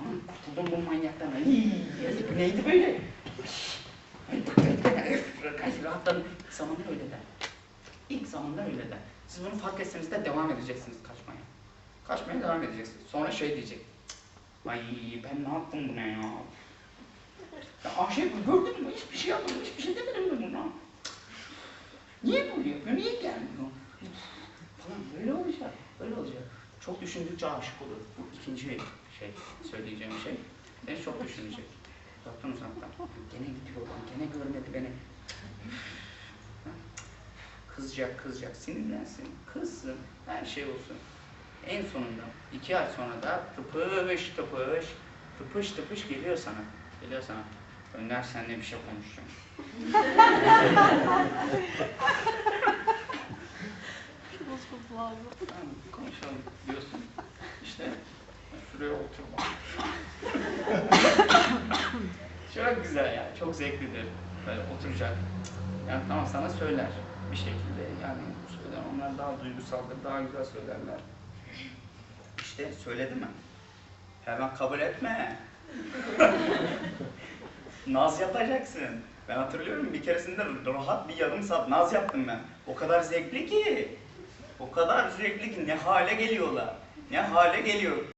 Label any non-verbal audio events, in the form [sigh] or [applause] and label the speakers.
Speaker 1: Aman kurtuldum bu manyaktan. Ay, yazık neydi böyle? Ay, bıktı, öf, Kaç rahatladım. İlk zamanlar öyle der. İlk zamanlar öyle der. Siz bunu fark etseniz de devam edeceksiniz kaçmaya. Kaçmaya devam edeceksiniz. Sonra şey diyecek. Ay ben ne yaptım buna ya? Ya Ayşe gördün mü? Hiçbir şey yapmadım. Hiçbir şey demedim buna? Niye böyle yapıyor? Niye gelmiyor? Falan böyle olacak. Böyle olacak. Çok düşündükçe aşık olur. Bu ikinci şey, söyleyeceğim şey. Beni çok düşünecek. Uzaktan uzaktan. Gene gidiyor gene görmedi beni. Kızacak, kızacak, sinirlensin, kızsın, her şey olsun. En sonunda, iki ay sonra da tıpış tıpış, tıpış tıpış geliyor sana. Geliyor sana. Önder seninle bir şey konuşacağım. [laughs] Konuşalım diyorsun. İşte şuraya otur bak. çok güzel ya, çok zevklidir. Böyle oturacak. Yani tamam sana söyler bir şekilde. Yani söyler, onlar daha duygusaldır, daha güzel söylerler. İşte söyledi mi? Hemen kabul etme. Naz yapacaksın. Ben hatırlıyorum bir keresinde rahat bir yarım saat naz yaptım ben. O kadar zevkli ki. O kadar zevkli ki ne hale geliyorlar. Ne hale geliyor.